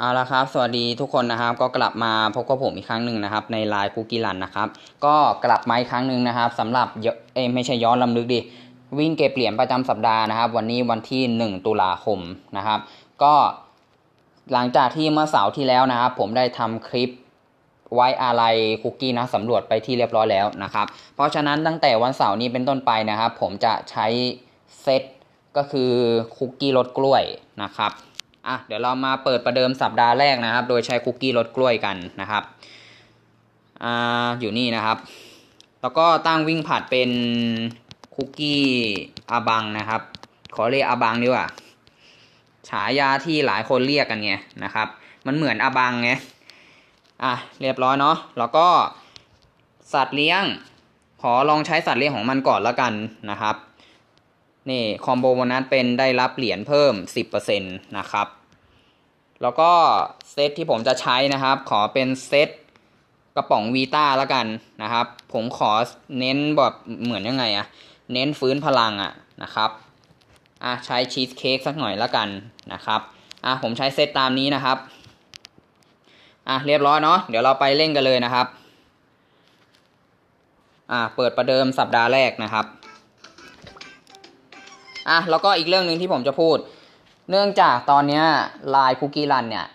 เอาละครับ สวัสดีทุกคนนะครับ ก็กลับมาพบกับผมอีกครั้งหนึ่งนะครับ ในไลน์คุกกี้รันนะครับ ก็กลับมาอีกครั้งหนึ่งนะครับสำหรับเยเอ้ไม่ใช่ย้อนลำลึกดิ วิ่งเก็บเหรียญประจำสัปดาห์นะครับ วันนี้วันที่ 1 ตุลาคมนะครับ ก็หลังจากที่เมื่อเสาร์ที่แล้วนะครับ ผมได้ทำคลิปไว้อะไรคุกกี้นะสำรวจไปที่เรียบร้อยแล้วนะครับ เพราะฉะนั้นตั้งแต่วันเสาร์นี้เป็นต้นไปนะครับ ผมจะใช้เซตก็คือคุกกี้รสกล้วยนะครับ อะเดี๋ยวเรามาเปิดประเดิมสัปดาห์แรกนะครับ โดยใช้คุกกี้รสกล้วยกันนะครับอ่าอยู่นี่นะครับ แล้วก็ตั้งวิ่งผัดเป็นคุกกี้อาบังนะครับ ขอเรียกอาบังดีกว่าฉายาที่หลายคนเรียกกันไงนะครับ มันเหมือนอาบังไงอะเรียบร้อยเนาะแล้วก็สัตว์เลี้ยง ขอลองใช้สัตว์เลี้ยงของมันก่อนแล้วกันนะครับนี่คอมโบโบนัสเป็นได้รับเหรียญเพิ่ม 10%นะครับ แล้วก็เซตที่ผมจะใช้นะครับ ขอเป็นเซตกระป๋องวีต้าแล้วกันนะครับ ผมขอเน้นแบบเหมือนยังไงอะเน้นฟื้นพลังอะนะครับอะใช้ชีสเค้กสักหน่อยแล้วกันนะครับอะผมใช้เซตตามนี้นะครับอะเรียบร้อยเนาะเดี๋ยวเราไปเล่นกันเลยนะครับอะเปิดประเดิมสัปดาห์แรกนะครับอะแล้วก็อีกเรื่องหนึ่งที่ผมจะพูด เนื่องจากตอนนี้ลายคุกกี้รันเนี่ย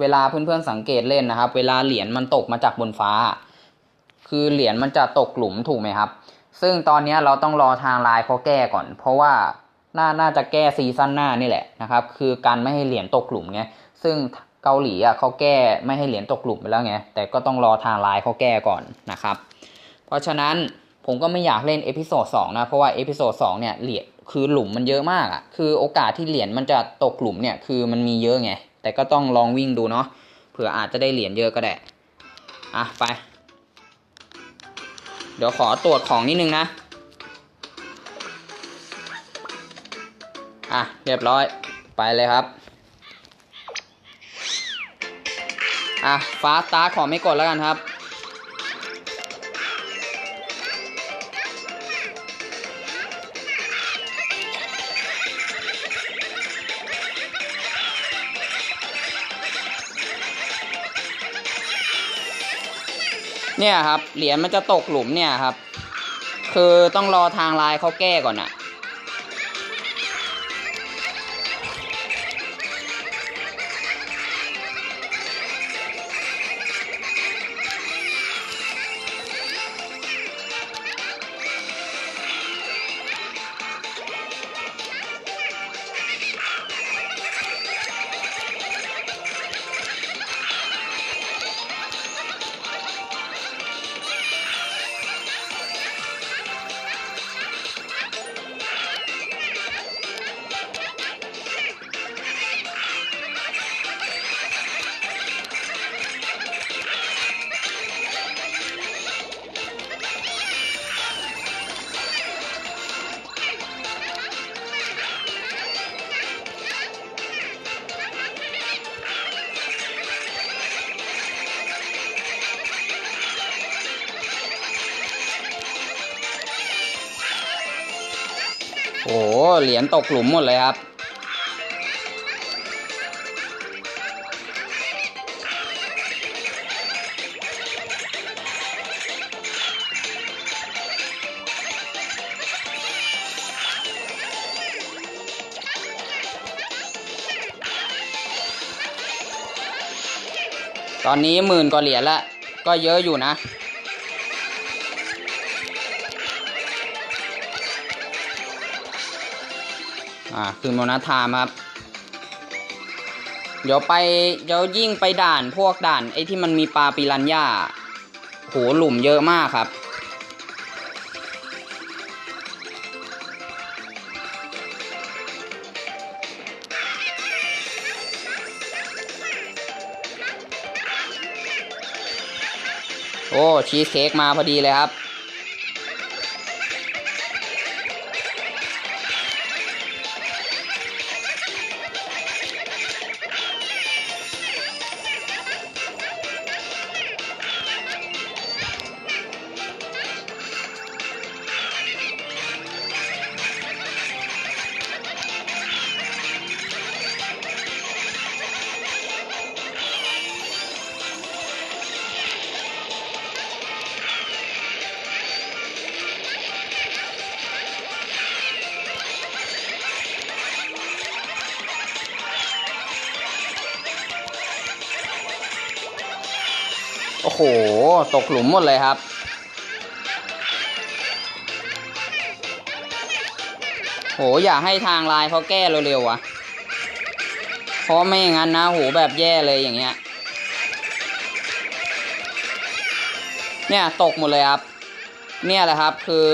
เวลาเพื่อนๆสังเกตเล่นนะครับ เวลาเหรียญมันตกมาจากบนฟ้า คือเหรียญมันจะตกหลุมถูกไหมครับ ซึ่งตอนนี้เราต้องรอทางลายเขาแก้ก่อน เพราะว่าน่าน่าจะแก้ซีซั่นหน้านี่แหละนะครับ คือการไม่ให้เหรียญตกหลุมไงซึ่งเกาหลีอะเขาแก้ไม่ให้เหรียญตกหลุมไปแล้วไงแต่ก็ต้องรอทางลายเขาแก้ก่อนนะครับ เพราะฉะนั้นผมก็ไม่อยากเล่นเอพิโซดสองนะเพราะว่าเอพิโซดสองเนี่ยเหรียญ คือหลุมมันเยอะมากอะ่ะ คือโอกาสที่เหรียญมันจะตกหลุมเนี่ยคือมันมีเยอะไง แต่ก็ต้องลองวิ่งดูเนาะ เผื่ออาจจะได้เหรียญเยอะก็ได้ อะไป เดี๋ยวขอตรวจของนิดนึงนะ อะเรียบร้อย ไปเลยครับ อะฟ้าสตาขอไม่กดแล้วกันครับ เนี่ยครับ เหรียญมันจะตกหลุมเนี่ยครับ คือต้องรอทางไลน์เขาแก้ก่อนอะ โอ้โหเหรียญตกหลุมหมดเลยครับตอนนี้หมื่นกว่าเหรียญละก็เยอะอยู่นะ อ่าคืนโมนัสไทม์ครับ เดี๋ยวไปเดี๋ยวยิ่งไปด่านพวกด่าน ไอ้ที่มันมีปลาปิรันย่าโหหลุมเยอะมากครับโอ้ชีสเค้กมาพอดีเลยครับ โอ้โห ตกหลุมหมดเลยครับ โห อย่าให้ทางไลน์เขาแก้เร็วๆวะเพราะไม่อย่างนั้นนะโหแบบแย่เลยอย่างเงี้ย เนี่ยตกหมดเลยครับ เนี่ยแหละครับคือ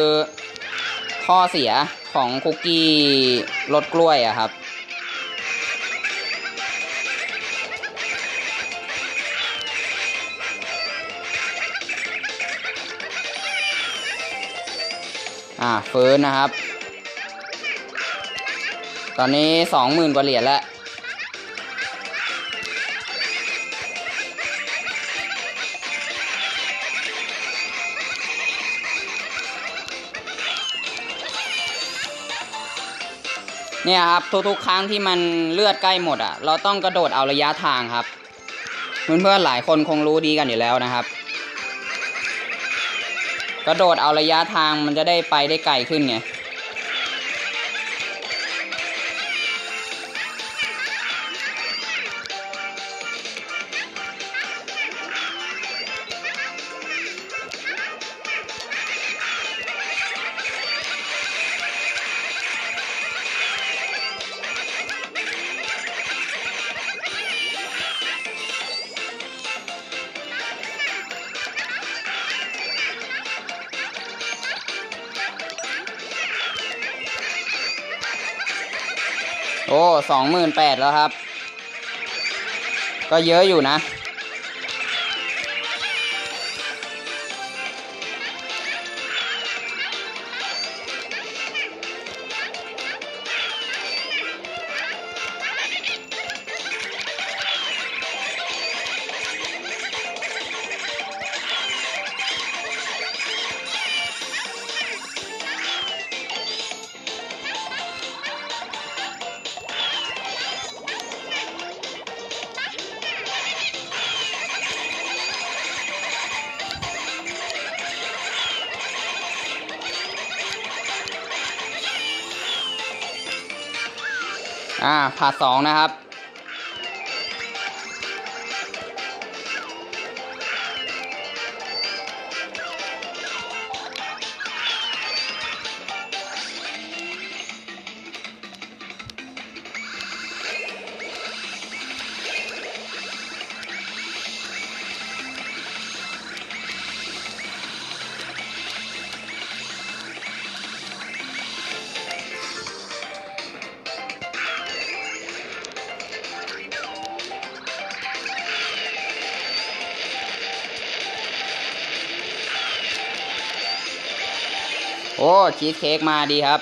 ข้อเสียของคุกกี้รสกล้วยอะครับ อ่าฟื้นนะครับ ตอนนี้สองหมื่นกว่าเหรียญแล้วเนี่ยครับทุกๆครั้งที่มันเลือดใกล้หมดอะ เราต้องกระโดดเอาระยะทางครับ เพื่อนๆหลายคนคงรู้ดีกันอยู่แล้วนะครับ กระโดดเอาระยะทางมันจะได้ไปได้ไกลขึ้นไง โอ้สองหมื่นแปดแล้วครับ ก็เยอะอยู่นะ อ่าผ่าสองนะครับ โอ้ชีสเค้กมาดีครับ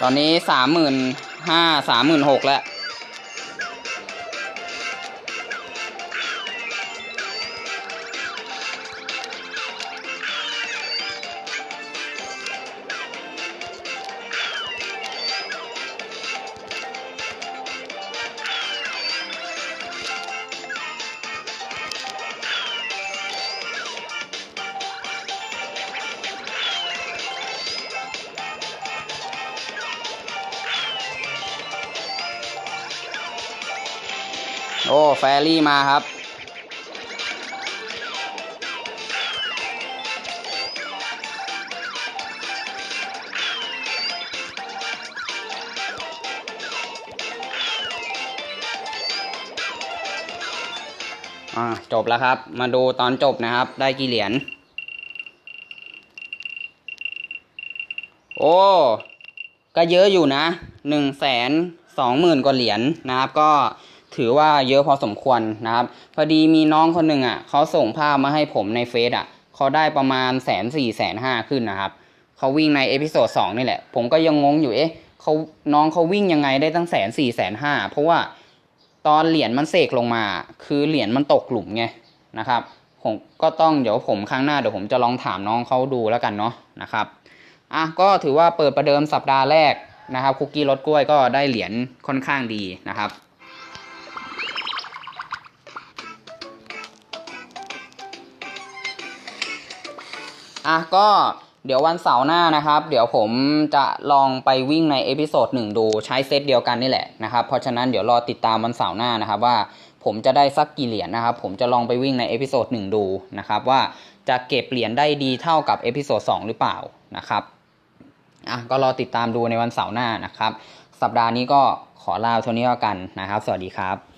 ตอนนี้สามหมื่นห้าสามหมื่นหกแล้ว โอ้แฟรี่มาครับอ่าจบแล้วครับ มาดูตอนจบนะครับ ได้กี่เหรียญ โอ้ ก็เยอะอยู่นะหนึ่งแสนสองหมื่นกว่าเหรียญนะครับ ก็ ถือว่าเยอะพอสมควรนะครับ พอดีมีน้องคนหนึ่งอะเขาส่งภาพมาให้ผมในเฟซอะเขาได้ประมาณแสนสี่แสนห้าขึ้นนะครับเขาวิ่งในเอพิโซดสองนี่แหละ ผมก็ยังงงอยู่เอ๊ะเขาน้องเขาวิ่งยังไงได้ตั้งแสนสี่แสนห้าเพราะว่าตอนเหรียญมันเสกลงมา คือเหรียญมันตกหลุมไงนะครับผมก็ต้องเดี๋ยวผมครั้งหน้าเดี๋ยวผมจะลองถามน้องเขาดูแล้วกันเนาะนะครับอะก็ถือว่าเปิดประเดิมสัปดาห์แรกนะครับคุกกี้รสกล้วยก็ได้เหรียญค่อนข้างดีนะครับ อะก็เดี๋ยววันเสาร์หน้านะครับ เดี๋ยวผมจะลองไปวิ่งในเอพิโซดหนึ่งดูใช้เซตเดียวกันนี่แหละนะครับ เพราะฉะนั้นเดี๋ยวรอติดตามวันเสาร์หน้านะครับว่าผมจะได้สักกี่เหรียญนะครับ ผมจะลองไปวิ่งในเอพิโซดหนึ่งดูนะครับว่าจะเก็บเหรียญได้ดีเท่ากับเอพิโซดสองหรือเปล่านะครับอะก็รอติดตามดูในวันเสาร์หน้านะครับ สัปดาห์นี้ก็ขอลาเท่านี้แล้วกันนะครับ สวัสดีครับ